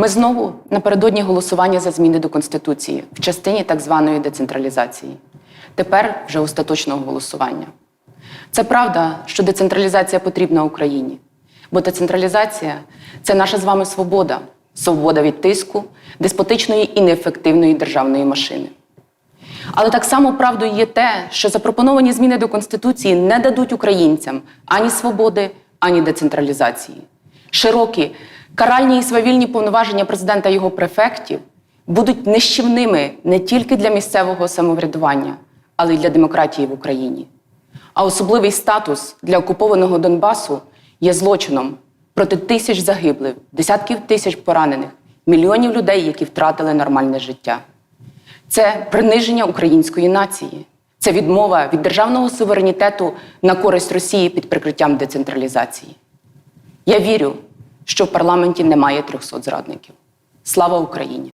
Ми знову напередодні голосування за зміни до Конституції в частині так званої децентралізації. Тепер вже остаточного голосування. Це правда, що децентралізація потрібна Україні, бо децентралізація це наша з вами свобода, свобода від тиску, деспотичної і неефективної державної машини. Але так само правдою є те, що запропоновані зміни до Конституції не дадуть українцям ані свободи, ані децентралізації. Широкі каральні і свавільні повноваження президента і його префектів будуть нищівними не тільки для місцевого самоврядування, але й для демократії в Україні. А особливий статус для окупованого Донбасу є злочином проти тисяч загиблих, десятків тисяч поранених, мільйонів людей, які втратили нормальне життя. Це приниження української нації, це відмова від державного суверенітету на користь Росії під прикриттям децентралізації. Я вірю, що в парламенті немає 300 зрадників. Слава Україні!